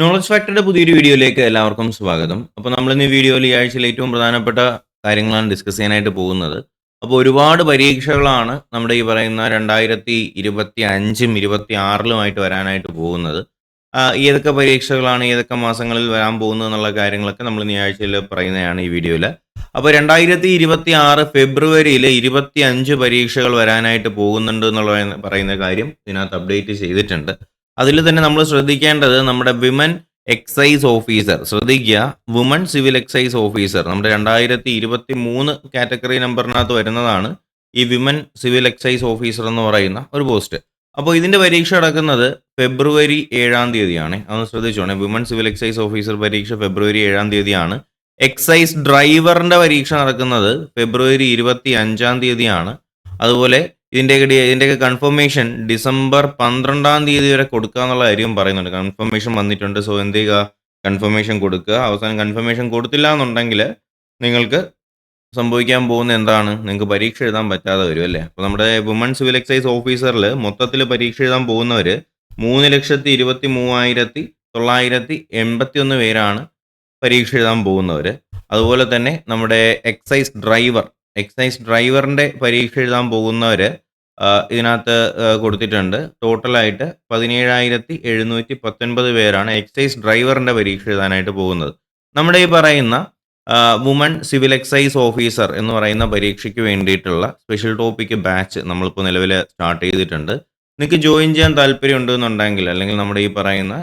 Knowledge ഫാക്ടറിയുടെ പുതിയൊരു വീഡിയോയിലേക്ക് എല്ലാവർക്കും സ്വാഗതം. അപ്പോൾ നമ്മൾ ഇന്ന് വീഡിയോയിൽ ഈ ആഴ്ചയിൽ ഏറ്റവും പ്രധാനപ്പെട്ട കാര്യങ്ങളാണ് ഡിസ്കസ് ചെയ്യാനായിട്ട് പോകുന്നത്. അപ്പോൾ ഒരുപാട് പരീക്ഷകളാണ് നമ്മുടെ ഈ പറയുന്ന 2025ഉം 26ലുമായിട്ട് വരാനായിട്ട് പോകുന്നത്. ഏതൊക്കെ പരീക്ഷകളാണ് ഏതൊക്കെ മാസങ്ങളിൽ വരാൻ പോകുന്നത് എന്നുള്ള കാര്യങ്ങളൊക്കെ നമ്മൾ ഈ ആഴ്ചയിൽ പറയുന്നതാണ് ഈ വീഡിയോയിൽ. അപ്പോൾ 2026 ഫെബ്രുവരിയിൽ 25 പരീക്ഷകൾ വരാനായിട്ട് പോകുന്നുണ്ട് എന്നുള്ള പറയുന്ന കാര്യം ഇതിനകത്ത് അപ്ഡേറ്റ് ചെയ്തിട്ടുണ്ട്. അതിൽ തന്നെ നമ്മൾ ശ്രദ്ധിക്കേണ്ടത് നമ്മുടെ വിമൻ എക്സൈസ് ഓഫീസർ ശ്രദ്ധിക്കുക വുമൺ സിവിൽ എക്സൈസ് ഓഫീസർ നമ്മുടെ 2023 കാറ്റഗറി നമ്പറിനകത്ത് വരുന്നതാണ് ഈ വിമൻ സിവിൽ എക്സൈസ് ഓഫീസർ എന്ന് പറയുന്ന ഒരു പോസ്റ്റ്. അപ്പോൾ ഇതിന്റെ പരീക്ഷ നടക്കുന്നത് ഫെബ്രുവരി 7-ാം തീയതിയാണ്. അതൊന്ന് ശ്രദ്ധിച്ചോണേ. വിമൻ സിവിൽ എക്സൈസ് ഓഫീസർ പരീക്ഷ ഫെബ്രുവരി 7-ാം തീയതിയാണ്. എക്സൈസ് ഡ്രൈവറിന്റെ പരീക്ഷ നടക്കുന്നത് ഫെബ്രുവരി 25-ാം തീയതിയാണ്. അതുപോലെ ഇതിന്റെയൊക്കെ ഇതിന്റെയൊക്കെ കൺഫർമേഷൻ ഡിസംബർ 12-ാം തീയതി വരെ കൊടുക്കുക എന്നുള്ള കാര്യം പറയുന്നുണ്ട്. കൺഫർമേഷൻ വന്നിട്ടുണ്ട്. സോ എന്ത് ചെയ്യുക കൺഫർമേഷൻ കൊടുക്കുക. അവസാനം കൺഫർമേഷൻ കൊടുത്തില്ല എന്നുണ്ടെങ്കിൽ നിങ്ങൾക്ക് സംഭവിക്കാൻ പോകുന്ന എന്താണ്? നിങ്ങൾക്ക് പരീക്ഷ എഴുതാൻ പറ്റാതെ വരും അല്ലേ? അപ്പോൾ നമ്മുടെ വുമൺ സിവിൽ എക്സൈസ് ഓഫീസറിൽ മൊത്തത്തിൽ പരീക്ഷ എഴുതാൻ പോകുന്നവർ 3,23,981 പേരാണ് പരീക്ഷ എഴുതാൻ പോകുന്നവർ. അതുപോലെ തന്നെ നമ്മുടെ എക്സൈസ് ഡ്രൈവർ എക്സൈസ് ഡ്രൈവറിന്റെ പരീക്ഷ എഴുതാൻ പോകുന്നവർ ഇതിനകത്ത് കൊടുത്തിട്ടുണ്ട്. ടോട്ടലായിട്ട് 17,719 പേരാണ് എക്സൈസ് ഡ്രൈവറിന്റെ പരീക്ഷ എഴുതാനായിട്ട് പോകുന്നത്. നമ്മുടെ ഈ പറയുന്ന വുമൺ സിവിൽ എക്സൈസ് ഓഫീസർ എന്ന് പറയുന്ന പരീക്ഷയ്ക്ക് വേണ്ടിയിട്ടുള്ള സ്പെഷ്യൽ ടോപ്പിക് ബാച്ച് നമ്മളിപ്പോൾ നിലവിൽ സ്റ്റാർട്ട് ചെയ്തിട്ടുണ്ട്. നിങ്ങൾക്ക് ജോയിൻ ചെയ്യാൻ താല്പര്യം ഉണ്ടെന്നുണ്ടെങ്കിൽ അല്ലെങ്കിൽ നമ്മുടെ ഈ പറയുന്ന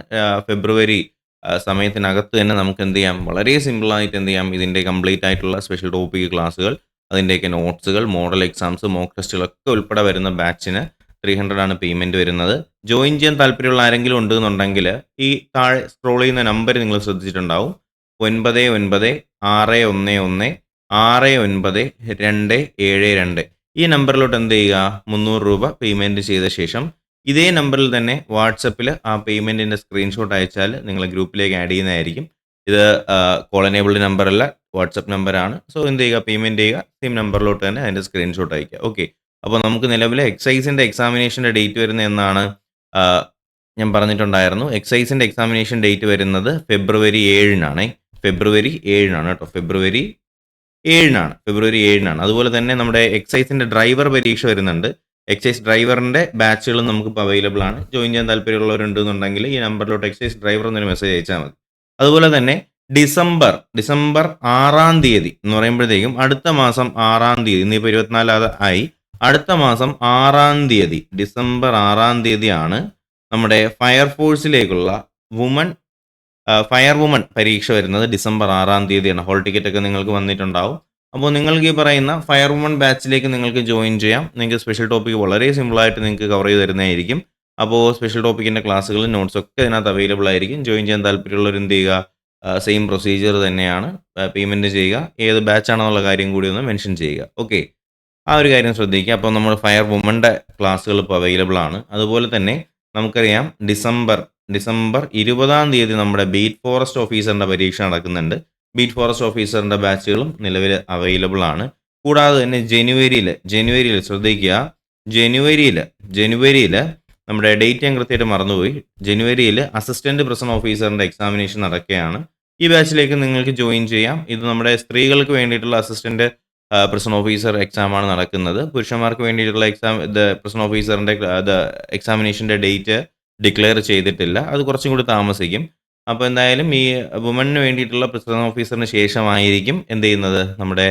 ഫെബ്രുവരി സമയത്തിനകത്ത് തന്നെ നമുക്ക് എന്ത് ചെയ്യാം വളരെ സിമ്പിളായിട്ട് എന്ത് ചെയ്യാം ഇതിന്റെ കംപ്ലീറ്റ് ആയിട്ടുള്ള സ്പെഷ്യൽ ടോപ്പിക് ക്ലാസ്സുകൾ അതിന്റെയൊക്കെ നോട്ട്സുകൾ, മോഡൽ എക്സാംസ്, മോക്ക് ടെസ്റ്റുകളൊക്കെ ഉൾപ്പെടെ വരുന്ന ബാച്ചിന് 300 ആണ് പേയ്മെന്റ് വരുന്നത്. ജോയിൻ ചെയ്യാൻ താല്പര്യമുള്ള ആരെങ്കിലും ഉണ്ടെന്നുണ്ടെങ്കിൽ ഈ താഴെ സ്ക്രോൾ ചെയ്യുന്ന നമ്പർ നിങ്ങൾ ശ്രദ്ധിച്ചിട്ടുണ്ടാവും. 991161696272 ഈ നമ്പറിലോട്ട് എന്ത് ചെയ്യുക 300 രൂപ പേയ്മെന്റ് ചെയ്ത ശേഷം ഇതേ നമ്പറിൽ തന്നെ വാട്സപ്പിൽ ആ പേയ്മെന്റിന്റെ സ്ക്രീൻഷോട്ട് അയച്ചാൽ നിങ്ങൾ ഗ്രൂപ്പിലേക്ക് ആഡ് ചെയ്യുന്നതായിരിക്കും. ഇത് കോളനേബിൾഡ് നമ്പർ അല്ല വാട്സപ്പ് നമ്പറാണ്. സോ എന്ത് ചെയ്യുക പേയ്മെന്റ് ചെയ്യുക. സെയിം നമ്പറിലോട്ട് തന്നെ അതിന്റെ സ്ക്രീൻഷോട്ട് അയക്കുക. ഓക്കെ. അപ്പോൾ നമുക്ക് നിലവിലെ എക്സൈസിന്റെ എക്സാമിനേഷന്റെ ഡേറ്റ് വരുന്നത് എന്നാണ്? ഞാൻ പറഞ്ഞിട്ടുണ്ടായിരുന്നു. എക്സൈസിന്റെ എക്സാമിനേഷൻ ഡേറ്റ് വരുന്നത് ഫെബ്രുവരി 7-നാണേ. ഫെബ്രുവരി 7-നാണ് കേട്ടോ. ഫെബ്രുവരി 7-നാണ്. ഫെബ്രുവരി 7-നാണ്. അതുപോലെ തന്നെ നമ്മുടെ എക്സൈസിന്റെ ഡ്രൈവർ പരീക്ഷ വരുന്നുണ്ട്. എക്സൈസ് ഡ്രൈവറിന്റെ ബാച്ചുകളും നമുക്കിപ്പോൾ അവൈലബിൾ ആണ്. ജോയിൻ ചെയ്യാൻ താല്പര്യമുള്ളവരുണ്ടെന്നുണ്ടെങ്കിൽ ഈ നമ്പറിലോട്ട് എക്സൈസ് ഡ്രൈവർ എന്നൊരു മെസ്സേജ് അയച്ചാൽ മതി. അതുപോലെ തന്നെ ഡിസംബർ ഡിസംബർ 6-ാം തീയതി എന്ന് പറയുമ്പോഴത്തേക്കും അടുത്ത മാസം 6-ാം തീയതി ഇന്നിപ്പോൾ 24 ആയി. അടുത്ത മാസം 6-ാം തീയതി ഡിസംബർ 6-ാം തീയതിയാണ് നമ്മുടെ ഫയർഫോഴ്സിലേക്കുള്ള വുമൺ ഫയർ വുമൺ പരീക്ഷ വരുന്നത് ഡിസംബർ 6-ാം തീയതിയാണ്. ഹോൾ ടിക്കറ്റ് ഒക്കെ നിങ്ങൾക്ക് വന്നിട്ടുണ്ടാവും. അപ്പോൾ നിങ്ങൾക്ക് ഈ പറയുന്ന ഫയർ വുമൺ ബാച്ചിലേക്ക് നിങ്ങൾക്ക് ജോയിൻ ചെയ്യാം. നിങ്ങൾക്ക് സ്പെഷ്യൽ ടോപ്പിക് വളരെ സിമ്പിളായിട്ട് നിങ്ങൾക്ക് കവർ ചെയ്ത് തരുന്നതായിരിക്കും. അപ്പോൾ സ്പെഷ്യൽ ടോപ്പിക്കിന്റെ ക്ലാസ്സുകളും നോട്ട്സും ഒക്കെ അവൈലബിൾ ആയിരിക്കും. ജോയിൻ ചെയ്യാൻ താല്പര്യമുള്ളവർ എന്ത് ചെയ്യുക സെയിം പ്രൊസീജിയർ തന്നെയാണ്. പേയ്മെന്റ് ചെയ്യുക. ഏത് ബാച്ച് ആണെന്നുള്ള കാര്യം കൂടി ഒന്ന് മെൻഷൻ ചെയ്യുക. ഓക്കെ. ആ ഒരു കാര്യം ശ്രദ്ധിക്കുക. അപ്പോൾ നമ്മൾ ഫയർ വുമന്റെ ക്ലാസ്സുകൾ ഇപ്പോൾ അവൈലബിൾ ആണ്. അതുപോലെ തന്നെ നമുക്കറിയാം ഡിസംബർ ഡിസംബർ 20-ാം തീയതി നമ്മുടെ ബീറ്റ് ഫോറസ്റ്റ് ഓഫീസറിന്റെ പരീക്ഷ നടക്കുന്നുണ്ട്. ബീറ്റ് ഫോറസ്റ്റ് ഓഫീസറിന്റെ ബാച്ചുകളും നിലവിൽ അവൈലബിൾ ആണ്. കൂടാതെ തന്നെ ജനുവരിയിൽ ജനുവരിയിൽ ശ്രദ്ധിക്കുക ജനുവരിയിൽ ജനുവരിയിൽ നമ്മുടെ ഡേറ്റ് ഞാൻ കൃത്യമായിട്ട് മറന്നുപോയി. ജനുവരിയിൽ അസിസ്റ്റന്റ് പ്രസിഡന്റ് ഓഫീസറിന്റെ എക്സാമിനേഷൻ നടക്കുകയാണ്. ഈ ബാച്ചിലേക്ക് നിങ്ങൾക്ക് ജോയിൻ ചെയ്യാം. ഇത് നമ്മുടെ സ്ത്രീകൾക്ക് വേണ്ടിയിട്ടുള്ള അസിസ്റ്റന്റ് പ്രസിഡന്റ് ഓഫീസർ എക്സാം ആണ് നടക്കുന്നത്. പുരുഷന്മാർക്ക് വേണ്ടിയിട്ടുള്ള എക്സാം ഇത് പ്രസിഡന്റ് ഓഫീസറിന്റെ എക്സാമിനേഷന്റെ ഡേറ്റ് ഡിക്ലെയർ ചെയ്തിട്ടില്ല. അത് കുറച്ചും കൂടി താമസിക്കും. അപ്പോൾ എന്തായാലും ഈ വുമണിന് വേണ്ടിയിട്ടുള്ള പ്രസിഡന്റ് ഓഫീസറിന് ശേഷമായിരിക്കും എന്ത് ചെയ്യുന്നത് നമ്മുടെ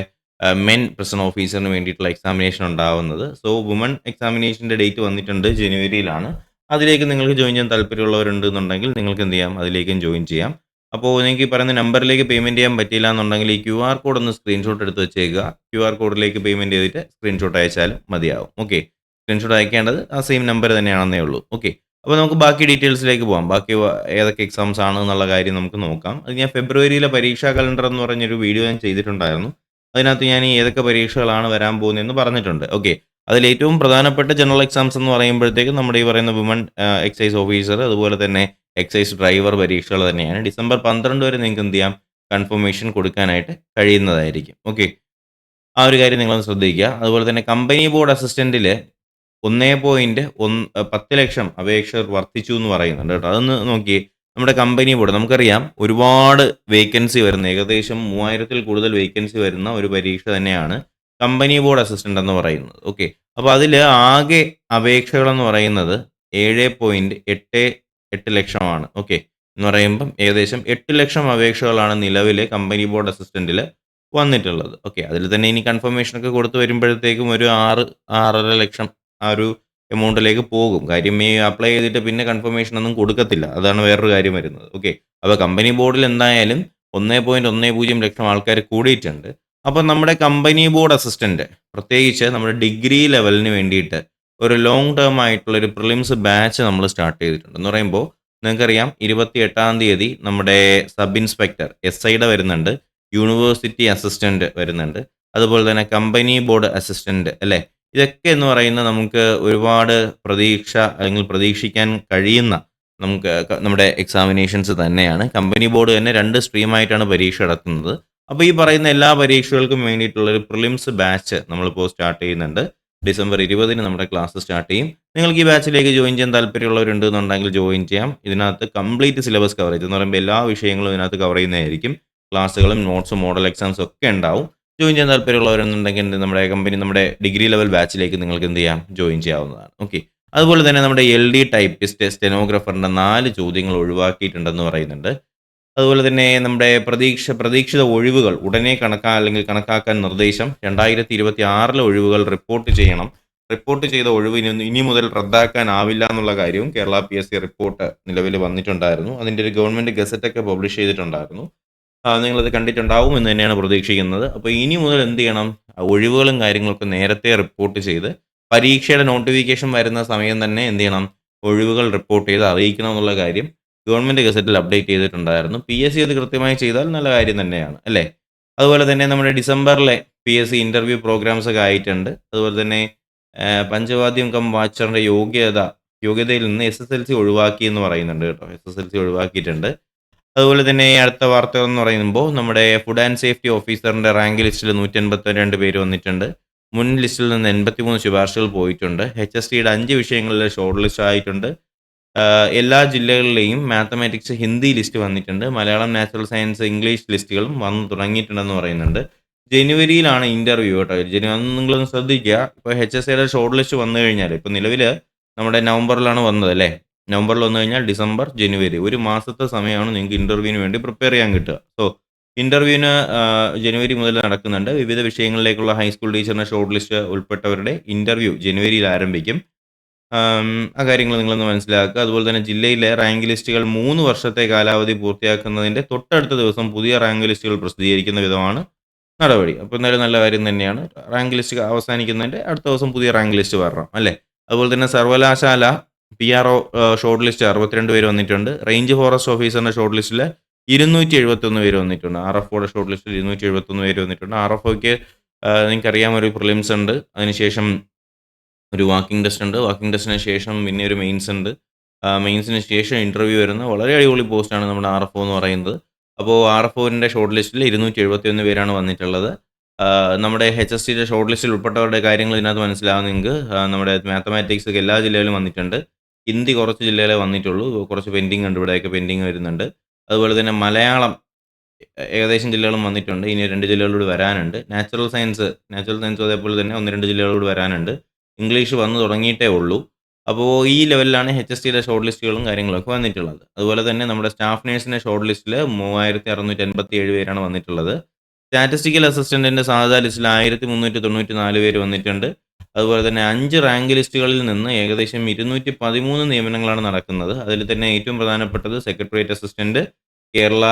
മെൻ പ്രസൺ ഓഫീസറിന് വേണ്ടിയിട്ടുള്ള എക്സാമിനേഷൻ ഉണ്ടാവുന്നത്. സോ വുമൺ എക്സാമിനേഷന്റെ ഡേറ്റ് വന്നിട്ടുണ്ട് ജനുവരിയിലാണ്. അതിലേക്ക് നിങ്ങൾക്ക് ജോയിൻ ചെയ്യാൻ താല്പര്യമുള്ളവരുണ്ടെന്നുണ്ടെങ്കിൽ നിങ്ങൾക്ക് എന്ത് ചെയ്യാം അതിലേക്കും ജോയിൻ ചെയ്യാം. അപ്പോൾ നിങ്ങൾക്ക് ഈ പറയുന്ന നമ്പറിലേക്ക് പേയ്മെന്റ് ചെയ്യാൻ പറ്റിയില്ല എന്നുണ്ടെങ്കിൽ ഈ ക്യു ആർ കോഡ് ഒന്ന് സ്ക്രീൻഷോട്ട് എടുത്ത് വെച്ചേക്കുക. ക്യൂആർ കോഡിലേക്ക് പേയ്മെന്റ് ചെയ്തിട്ട് സ്ക്രീൻഷോട്ട് അയച്ചാലും മതിയാവും. ഓക്കെ. സ്ക്രീൻഷോട്ട് അയക്കേണ്ടത് ആ സെയിം നമ്പർ തന്നെയാണെന്നേ ഉള്ളൂ. ഓക്കെ. അപ്പോൾ നമുക്ക് ബാക്കി ഡീറ്റെയിൽസിലേക്ക് പോകാം. ബാക്കി ഏതൊക്കെ എക്സാംസ് ആണ് എന്നുള്ള കാര്യം നമുക്ക് നോക്കാം. അത് ഞാൻ ഫെബ്രുവരിയിലെ പരീക്ഷാ കലണ്ടർ എന്ന് പറഞ്ഞൊരു വീഡിയോ ഞാൻ ചെയ്തിട്ടുണ്ടായിരുന്നു. അതിനകത്ത് ഞാൻ ഏതൊക്കെ പരീക്ഷകളാണ് വരാൻ പോകുന്നതെന്ന് പറഞ്ഞിട്ടുണ്ട്. ഓക്കെ. അതിൽ ഏറ്റവും പ്രധാനപ്പെട്ട ജനറൽ എക്സാംസ് എന്ന് പറയുമ്പോഴത്തേക്കും നമ്മുടെ ഈ പറയുന്ന വുമൺ എക്സൈസ് ഓഫീസർ അതുപോലെ തന്നെ എക്സൈസ് ഡ്രൈവർ പരീക്ഷകൾ തന്നെയാണ്. ഡിസംബർ 12 വരെ നിങ്ങൾക്ക് എന്ത് ചെയ്യാം കൺഫർമേഷൻ കൊടുക്കാനായിട്ട് കഴിയുന്നതായിരിക്കും. ഓക്കെ. ആ ഒരു കാര്യം നിങ്ങളൊന്ന് ശ്രദ്ധിക്കുക. അതുപോലെ തന്നെ കമ്പനി ബോർഡ് അസിസ്റ്റന്റിൽ 1.1 10 ലക്ഷം അപേക്ഷകർ വർദ്ധിച്ചു എന്ന് പറയുന്നുണ്ട് കേട്ടോ. അതൊന്ന് നോക്കിയേ. നമ്മുടെ കമ്പനി ബോർഡ് നമുക്കറിയാം ഒരുപാട് വേക്കൻസി വരുന്ന ഏകദേശം മൂവായിരത്തിൽ കൂടുതൽ വേക്കൻസി വരുന്ന ഒരു പരീക്ഷ തന്നെയാണ് കമ്പനി ബോർഡ് അസിസ്റ്റന്റ് എന്ന് പറയുന്നത്. ഓക്കെ അപ്പോൾ അതിൽ ആകെ അപേക്ഷകളെന്ന് പറയുന്നത് ഏഴ് പോയിന്റ് എട്ട് എട്ട് ലക്ഷമാണ്. ഓക്കെ എന്ന് പറയുമ്പം ഏകദേശം എട്ട് ലക്ഷം അപേക്ഷകളാണ് നിലവിലെ കമ്പനി ബോർഡ് അസിസ്റ്റന്റിൽ വന്നിട്ടുള്ളത്. ഓക്കെ അതിൽ തന്നെ ഇനി കൺഫർമേഷനൊക്കെ കൊടുത്തു വരുമ്പോഴത്തേക്കും ഒരു ആറ് ആറര ലക്ഷം ആ ഒരു എമൗണ്ടിലേക്ക് പോകും. കാര്യം ഈ അപ്ലൈ ചെയ്തിട്ട് പിന്നെ കൺഫർമേഷൻ ഒന്നും കൊടുക്കത്തില്ല. അതാണ് വേറൊരു കാര്യം വരുന്നത്. ഓക്കെ അപ്പോൾ കമ്പനി ബോർഡിൽ എന്തായാലും ഒന്നേ പോയിന്റ് ഒന്നേ പൂജ്യം ലക്ഷം ആൾക്കാർ കൂടിയിട്ടുണ്ട്. അപ്പോൾ നമ്മുടെ കമ്പനി ബോർഡ് അസിസ്റ്റന്റ് പ്രത്യേകിച്ച് നമ്മുടെ ഡിഗ്രി ലെവലിന് വേണ്ടിയിട്ട് ഒരു ലോങ് ടേം ആയിട്ടുള്ള ഒരു പ്രിലിംസ് ബാച്ച് നമ്മൾ സ്റ്റാർട്ട് ചെയ്തിട്ടുണ്ട്. എന്ന് പറയുമ്പോൾ നിങ്ങൾക്കറിയാം ഇരുപത്തി എട്ടാം തീയതി നമ്മുടെ സബ് ഇൻസ്പെക്ടർ എസ് ഐയുടെ വരുന്നുണ്ട്. യൂണിവേഴ്സിറ്റി അസിസ്റ്റന്റ് വരുന്നുണ്ട്. അതുപോലെ തന്നെ കമ്പനി ബോർഡ് അസിസ്റ്റന്റ് അല്ലേ? ഇതൊക്കെ എന്ന് പറയുന്ന നമുക്ക് ഒരുപാട് പ്രതീക്ഷ അല്ലെങ്കിൽ പ്രതീക്ഷിക്കാൻ കഴിയുന്ന നമുക്ക് നമ്മുടെ എക്സാമിനേഷൻസ് തന്നെയാണ്. കമ്പനി ബോർഡ് തന്നെ രണ്ട് സ്ട്രീമായിട്ടാണ് പരീക്ഷ നടത്തുന്നത്. അപ്പോൾ ഈ പറയുന്ന എല്ലാ പരീക്ഷകൾക്കും വേണ്ടിയിട്ടുള്ള ഒരു പ്രിലിംസ് ബാച്ച് നമ്മളിപ്പോൾ സ്റ്റാർട്ട് ചെയ്യുന്നുണ്ട്. ഡിസംബർ ഇരുപതിന് നമ്മുടെ ക്ലാസ് സ്റ്റാർട്ട് ചെയ്യും. നിങ്ങൾക്ക് ഈ ബാച്ചിലേക്ക് ജോയിൻ ചെയ്യാൻ താല്പര്യമുള്ളവരുണ്ട് എന്നുണ്ടെങ്കിൽ ജോയിൻ ചെയ്യാം. ഇതിനകത്ത് കംപ്ലീറ്റ് സിലബസ് കവറേജ് എന്ന് പറയുമ്പോൾ എല്ലാ വിഷയങ്ങളും ഇതിനകത്ത് കവർ ചെയ്യുന്നതായിരിക്കും. ക്ലാസ്സുകളും നോട്ട്സും മോഡൽ എക്സാംസും ഒക്കെ ഉണ്ടാവും. ജോയിൻ ചെയ്യാൻ താല്പര്യമുള്ളവരെന്നുണ്ടെങ്കിൽ നമ്മുടെ കമ്പനി നമ്മുടെ ഡിഗ്രി ലെവൽ ബാച്ചിലേക്ക് നിങ്ങൾക്ക് എന്ത് ചെയ്യാം? ജോയിൻ ചെയ്യാവുന്നതാണ്. ഓക്കെ അതുപോലെ തന്നെ നമ്മുടെ എൽ ഡി ടൈപ്പിസ്റ്റ് സ്റ്റെനോഗ്രാഫറിന്റെ നാല് ചോദ്യങ്ങൾ ഒഴിവാക്കിയിട്ടുണ്ടെന്ന് പറയുന്നുണ്ട്. അതുപോലെ തന്നെ നമ്മുടെ പ്രതീക്ഷ പ്രതീക്ഷിത ഒഴിവുകൾ ഉടനെ കണക്കാ അല്ലെങ്കിൽ കണക്കാക്കാൻ നിർദ്ദേശം രണ്ടായിരത്തി ഇരുപത്തി ആറിലെ ഒഴിവുകൾ റിപ്പോർട്ട് ചെയ്യണം. റിപ്പോർട്ട് ചെയ്ത ഒഴിവ് ഇനി ഇനി മുതൽ റദ്ദാക്കാനാവില്ല എന്നുള്ള കാര്യവും Kerala P S C report നിലവിൽ വന്നിട്ടുണ്ടായിരുന്നു. അതിന്റെ ഒരു ഗവൺമെന്റ് ഗസറ്റൊക്കെ പബ്ലിഷ് ചെയ്തിട്ടുണ്ടായിരുന്നു. നിങ്ങളത് കണ്ടിട്ടുണ്ടാവും എന്ന് തന്നെയാണ് പ്രതീക്ഷിക്കുന്നത്. അപ്പോൾ ഇനി മുതൽ എന്ത് ചെയ്യണം? ഒഴിവുകളും കാര്യങ്ങളൊക്കെ നേരത്തെ റിപ്പോർട്ട് ചെയ്ത് പരീക്ഷയുടെ നോട്ടിഫിക്കേഷൻ വരുന്ന സമയം തന്നെ എന്ത് ചെയ്യണം? ഒഴിവുകൾ റിപ്പോർട്ട് ചെയ്ത് അറിയിക്കണം എന്നുള്ള കാര്യം ഗവൺമെന്റ് ഗസറ്റിൽ അപ്ഡേറ്റ് ചെയ്തിട്ടുണ്ടായിരുന്നു. പി എസ് സി അത് കൃത്യമായി ചെയ്താൽ നല്ല കാര്യം തന്നെയാണ് അല്ലേ? അതുപോലെ തന്നെ നമ്മുടെ ഡിസംബറിലെ P S C interview programmes ഒക്കെ ആയിട്ടുണ്ട്. അതുപോലെ തന്നെ പഞ്ചവാദ്യം കം വാച്ചറിന്റെ യോഗ്യത യോഗ്യതയിൽ നിന്ന് എസ് എസ് എൽ സി ഒഴിവാക്കി എന്ന് പറയുന്നുണ്ട് കേട്ടോ. എസ് എസ് എൽ സി ഒഴിവാക്കിയിട്ടുണ്ട്. അതുപോലെ തന്നെ അടുത്ത വാർത്ത എന്ന് പറയുമ്പോൾ നമ്മുടെ ഫുഡ് ആൻഡ് സേഫ്റ്റി ഓഫീസറിന്റെ റാങ്ക് ലിസ്റ്റിൽ നൂറ്റി എൺപത്തി രണ്ട് പേര് വന്നിട്ടുണ്ട്. മുൻ ലിസ്റ്റിൽ നിന്ന് എൺപത്തി മൂന്ന് ശുപാർശകൾ പോയിട്ടുണ്ട്. എച്ച് എസ് ടിയുടെ അഞ്ച് വിഷയങ്ങളിൽ ഷോർട്ട് ലിസ്റ്റ് ആയിട്ടുണ്ട് എല്ലാ ജില്ലകളിലെയും മാത്തമാറ്റിക്സ് ഹിന്ദി ലിസ്റ്റ് വന്നിട്ടുണ്ട്. മലയാളം നാച്ചുറൽ സയൻസ് ഇംഗ്ലീഷ് ലിസ്റ്റുകളും വന്ന് തുടങ്ങിയിട്ടുണ്ടെന്ന് പറയുന്നുണ്ട്. ജനുവരിയിലാണ് ഇന്റർവ്യൂ കേട്ടോ. ജനുവരി നിങ്ങളൊന്ന് ശ്രദ്ധിക്കുക. ഇപ്പോൾ എച്ച് എസ് ഐയുടെ ഷോർട്ട് ലിസ്റ്റ് വന്നു കഴിഞ്ഞാൽ ഇപ്പോൾ നിലവിൽ നമ്മുടെ നവംബറിലാണ് വന്നത് അല്ലേ? നവംബറിൽ വന്നു കഴിഞ്ഞാൽ ഡിസംബർ ജനുവരി. ഒരു മാസത്തെ സമയമാണ് നിങ്ങൾക്ക് ഇന്റർവ്യൂവിന് വേണ്ടി പ്രിപ്പയർ ചെയ്യാൻ കിട്ടുക. സോ ഇന്റർവ്യൂവിന് ജനുവരി മുതൽ നടക്കുന്നുണ്ട്. വിവിധ വിഷയങ്ങളിലേക്കുള്ള ഹൈസ്കൂൾ ടീച്ചറിന്റെ ഷോർട്ട് ലിസ്റ്റ് ഉൾപ്പെട്ടവരുടെ ഇന്റർവ്യൂ ജനുവരിയിൽ ആരംഭിക്കും. ആ കാര്യങ്ങൾ നിങ്ങളൊന്ന് മനസ്സിലാക്കുക. അതുപോലെ തന്നെ ജില്ലയിലെ റാങ്ക് ലിസ്റ്റുകൾ മൂന്ന് വർഷത്തെ കാലാവധി പൂർത്തിയാക്കുന്നതിന്റെ തൊട്ടടുത്ത ദിവസം പുതിയ റാങ്ക് ലിസ്റ്റുകൾ പ്രസിദ്ധീകരിക്കുന്ന വിധമാണ് നടപടി. അപ്പോൾ എന്തായാലും നല്ല കാര്യം തന്നെയാണ്. റാങ്ക് ലിസ്റ്റ് അവസാനിക്കുന്നതിന്റെ അടുത്ത ദിവസം പുതിയ റാങ്ക് ലിസ്റ്റ് വരണം അല്ലേ? അതുപോലെ തന്നെ സർവകലാശാല P R O short list അറുപത്തിരണ്ട് പേര് വന്നിട്ടുണ്ട്. റേഞ്ച് ഫോറസ്റ്റ് ഓഫീസറിന്റെ ഷോർട്ട് ലിസ്റ്റിൽ ഇരുന്നൂറ്റി എഴുപത്തൊന്ന് പേര് വന്നിട്ടുണ്ട്. ആർ എഫ് ഒയുടെ ഷോർട്ട് ലിസ്റ്റിൽ ഇരുന്നൂറ്റി എഴുപത്തൊന്ന് പേര് വന്നിട്ടുണ്ട്. ആർ എഫ് ഒക്ക് നിങ്ങൾക്കറിയാം ഒരു പ്രിലിംസ് ഉണ്ട്. അതിനുശേഷം ഒരു വാക്കിംഗ് ടെസ്റ്റ് ഉണ്ട്. വാക്കിംഗ് ടെസ്റ്റിന് ശേഷം പിന്നെ ഒരു മെയിൻസ് ഉണ്ട്. മെയിൻസിന് ശേഷം ഇന്റർവ്യൂ വരുന്ന വളരെ അടിപൊളി പോസ്റ്റാണ് നമ്മുടെ ആർ എഫ് എന്ന് പറയുന്നത്. അപ്പോൾ ആർ എഫ് ഒന്റെ ഷോർട്ട് ലിസ്റ്റിൽ ഇരുന്നൂറ്റി എഴുപത്തി ഒന്ന് പേരാണ് വന്നിട്ടുള്ളത്. നമ്മുടെ എച്ച് എസ് ടിയുടെ ഷോർട്ട് ലിസ്റ്റിൽ ഉൾപ്പെട്ടവരുടെ കാര്യങ്ങൾ ഇതിനകത്ത് മനസ്സിലാവും നിങ്ങൾക്ക് നമ്മുടെ മാത്തമാറ്റിക്സ് ഒക്കെ എല്ലാ ജില്ലയിലും വന്നിട്ടുണ്ട്. ഹിന്ദി കുറച്ച് ജില്ലയിലെ വന്നിട്ടുള്ളൂ. കുറച്ച് പെൻഡിങ് ഉണ്ട് ഇവിടെയൊക്കെ പെൻഡിങ് വരുന്നുണ്ട്. അതുപോലെ തന്നെ മലയാളം ഏകദേശം ജില്ലകളും വന്നിട്ടുണ്ട്. ഇനി രണ്ട് ജില്ലകളോട് വരാനുണ്ട്. നാച്ചുറൽ സയൻസ് നാച്ചുറൽ സയൻസ് അതേപോലെ തന്നെ ഒന്ന് രണ്ട് ജില്ലകളോട് വരാനുണ്ട്. ഇംഗ്ലീഷ് വന്നു തുടങ്ങിയിട്ടേ ഉള്ളൂ. അപ്പോൾ ഈ ലെവലിലാണ് എച്ച് എസ് ടിയുടെ ഷോർട്ട് ലിസ്റ്റുകളും കാര്യങ്ങളൊക്കെ വന്നിട്ടുള്ളത്. അതുപോലെ തന്നെ നമ്മുടെ സ്റ്റാഫ് നേഴ്സിന്റെ ഷോർട്ട് ലിസ്റ്റിൽ മൂവായിരത്തി അറുന്നൂറ്റി എൺപത്തി ഏഴ് പേരാണ് വന്നിട്ടുള്ളത്. സ്റ്റാറ്റിസ്റ്റിക്കൽ അസിസ്റ്റന്റിന്റെ സാധാ ലിസ്റ്റിൽ ആയിരത്തി മുന്നൂറ്റി തൊണ്ണൂറ്റി നാല് പേര് വന്നിട്ടുണ്ട്. അതുപോലെ തന്നെ അഞ്ച് റാങ്ക് ലിസ്റ്റുകളിൽ നിന്ന് ഏകദേശം ഇരുന്നൂറ്റി പതിമൂന്ന് നിയമനങ്ങളാണ് നടക്കുന്നത്. അതിൽ തന്നെ ഏറ്റവും പ്രധാനപ്പെട്ടത് secretariat assistant Kerala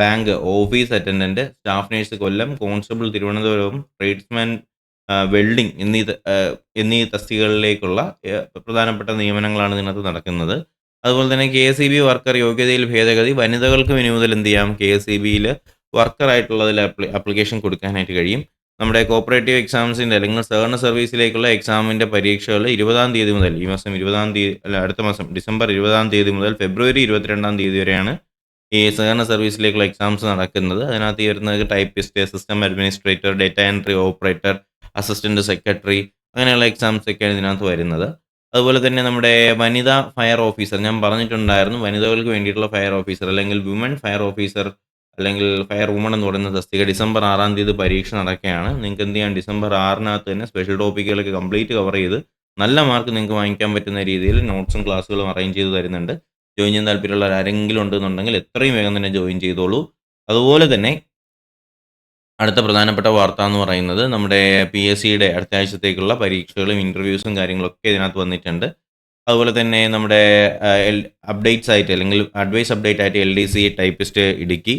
bank office attendant staff nurse Kollam constable Thiruvananthapuram tradesman welding എന്നീ എന്നീ തസ്തികകളിലേക്കുള്ള പ്രധാനപ്പെട്ട നിയമനങ്ങളാണ് ഇതിനകത്ത് നടക്കുന്നത്. അതുപോലെ തന്നെ K S E B worker യോഗ്യതയിൽ ഭേദഗതി വനിതകൾക്ക് ഇനി മുതൽ എന്ത് ചെയ്യാം? കെ എസ് ഇ ബിയിൽ വർക്കറായിട്ടുള്ളതിൽ അപ്ലിക്കേഷൻ കൊടുക്കാനായിട്ട് കഴിയും. നമ്മുടെ കോപ്പറേറ്റീവ് എക്സാംസിന്റെ അല്ലെങ്കിൽ സഹകരണ സർവീസിലേക്കുള്ള എക്സാമിന്റെ പരീക്ഷകൾ ഇരുപതാം തീയതി മുതൽ ഈ മാസം ഇരുപതാം തീയതി അല്ല അടുത്ത മാസം ഡിസംബർ ഇരുപതാം തീയതി മുതൽ ഫെബ്രുവരി ഇരുപത്തിരണ്ടാം തീയതി വരെയാണ് ഈ സഹകരണ സർവീസിലേക്കുള്ള എക്സാംസ് നടക്കുന്നത്. അതിനകത്ത് വരുന്നത് typist system administrator data entry operator assistant secretary അങ്ങനെയുള്ള എക്സാംസ് ഒക്കെയാണ് ഇതിനകത്ത് വരുന്നത്. അതുപോലെ തന്നെ നമ്മുടെ വനിതാ ഫയർ ഓഫീസർ ഞാൻ പറഞ്ഞിട്ടുണ്ടായിരുന്നു വനിതകൾക്ക് വേണ്ടിയിട്ടുള്ള ഫയർ ഓഫീസർ അല്ലെങ്കിൽ വുമൺ ഫയർ ഓഫീസർ അല്ലെങ്കിൽ ഫയർ വുമൺ എന്ന് പറയുന്ന തസ്തിക ഡിസംബർ ആറാം തീയതി പരീക്ഷ നടക്കുകയാണ്. നിങ്ങൾക്ക് എന്ത് ചെയ്യാം? ഡിസംബർ ആറിനകത്ത് തന്നെ സ്പെഷ്യൽ ടോപ്പിക്കുകളൊക്കെ കംപ്ലീറ്റ് കവർ ചെയ്ത് നല്ല മാർക്ക് നിങ്ങൾക്ക് വാങ്ങിക്കാൻ പറ്റുന്ന രീതിയിൽ നോട്ട്സും ക്ലാസ്സുകളും അറേഞ്ച് ചെയ്ത് തരുന്നുണ്ട്. ജോയിൻ ചെയ്യാൻ താല്പര്യമുള്ള ആരെങ്കിലും ഉണ്ടെന്നുണ്ടെങ്കിൽ എത്രയും വേഗം തന്നെ ജോയിൻ ചെയ്തോളൂ. അതുപോലെ തന്നെ അടുത്ത പ്രധാനപ്പെട്ട വാർത്ത എന്ന് പറയുന്നത് നമ്മുടെ പി എസ് സിയുടെ അടുത്ത ആഴ്ചത്തേക്കുള്ള പരീക്ഷകളും ഇന്റർവ്യൂസും കാര്യങ്ങളൊക്കെ ഇതിനകത്ത് വന്നിട്ടുണ്ട്. അതുപോലെ തന്നെ നമ്മുടെ അപ്ഡേറ്റ്സ് ആയിട്ട് അല്ലെങ്കിൽ അഡ്വൈസ് അപ്ഡേറ്റ് ആയിട്ട് L D C typist Idukki.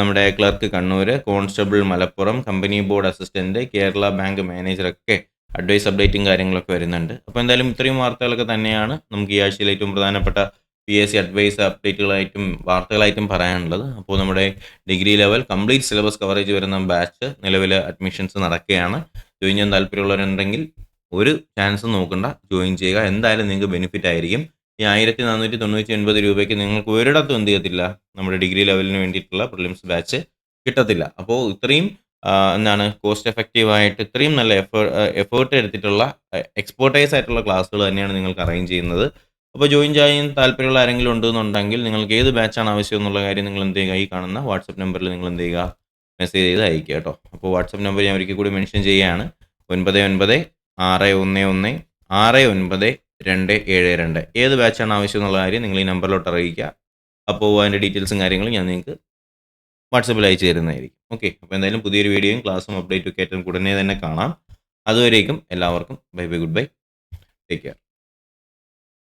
നമ്മുടെ clerk Kannur constable Malappuram company board assistant Kerala bank മാനേജറൊക്കെ advice അപ്ഡേറ്റും കാര്യങ്ങളൊക്കെ വരുന്നുണ്ട്. അപ്പോൾ എന്തായാലും ഇത്രയും വാർത്തകളൊക്കെ തന്നെയാണ് നമുക്ക് ഈ ആഴ്ചയിൽ ഏറ്റവും പ്രധാനപ്പെട്ട പി എസ് സി അഡ്വൈസ് അപ്ഡേറ്റുകളായിട്ടും വാർത്തകളായിട്ടും പറയാനുള്ളത്. അപ്പോൾ നമ്മുടെ degree level complete syllabus coverage വരുന്ന ബാച്ച് നിലവിൽ അഡ്മിഷൻസ് നടക്കുകയാണ്. ജോയിൻ ചെയ്യാൻ താല്പര്യമുള്ളവരുണ്ടെങ്കിൽ ഒരു ചാൻസ് നോക്കണ്ട. ജോയിൻ ചെയ്യുക. എന്തായാലും നിങ്ങൾക്ക് ബെനിഫിറ്റ് ആയിരിക്കും ഈ ആയിരത്തി നാനൂറ്റി തൊണ്ണൂറ്റി ഒൻപത് രൂപയ്ക്ക് നിങ്ങൾക്ക് ഒരിടത്തും എന്ത് ചെയ്യത്തില്ല? നമ്മുടെ ഡിഗ്രി ലെവലിന് വേണ്ടിയിട്ടുള്ള പ്രിലിംസ് ബാച്ച് കിട്ടത്തില്ല. അപ്പോൾ ഇത്രയും എന്താണ് കോസ്റ്റ് എഫക്റ്റീവ് ആയിട്ട് ഇത്രയും നല്ല എഫേ എഫേർട്ട് എടുത്തിട്ടുള്ള എക്സ്പോർട്ടൈസ് ആയിട്ടുള്ള ക്ലാസ്സുകൾ തന്നെയാണ് നിങ്ങൾക്ക് അറേഞ്ച് ചെയ്യുന്നത്. അപ്പോൾ ജോയിൻ ചെയ്യാൻ താല്പര്യമുള്ള ആരെങ്കിലും ഉണ്ടെന്നുണ്ടെങ്കിൽ നിങ്ങൾക്ക് ഏത് ബാച്ചാണ് ആവശ്യം എന്നുള്ള കാര്യം നിങ്ങൾ എന്ത് ചെയ്യുക? ഈ കാണുന്ന വാട്സപ്പ് നമ്പറിൽ നിങ്ങൾ എന്ത് ചെയ്യുക? മെസ്സേജ് ചെയ്ത് അയക്കുക കേട്ടോ. അപ്പോൾ വാട്സപ്പ് നമ്പർ ഞാൻ ഒരിക്കൽ കൂടി മെൻഷൻ ചെയ്യുകയാണ്. ഒൻപത് ഒൻപത് ആറ് ഒന്ന് ഒന്ന് ആറ് ഒൻപത് രണ്ട് ഏഴ് രണ്ട്. ഏത് ബാച്ചാണ് ആവശ്യം എന്നുള്ള കാര്യം നിങ്ങൾ ഈ നമ്പറിലോട്ട് അറിയിക്കുക. അപ്പോൾ അതിന്റെ ഡീറ്റെയിൽസും കാര്യങ്ങളും ഞാൻ നിങ്ങൾക്ക് വാട്സപ്പിൽ അയച്ചു തരുന്നതായിരിക്കും. ഓക്കെ അപ്പോൾ എന്തായാലും പുതിയൊരു വീഡിയോയും ക്ലാസ്സും അപ്ഡേറ്റും ഒക്കെ ആയിട്ട് ഉടനെ തന്നെ കാണാം. അതുവരേക്കും എല്ലാവർക്കും bye bye goodbye take care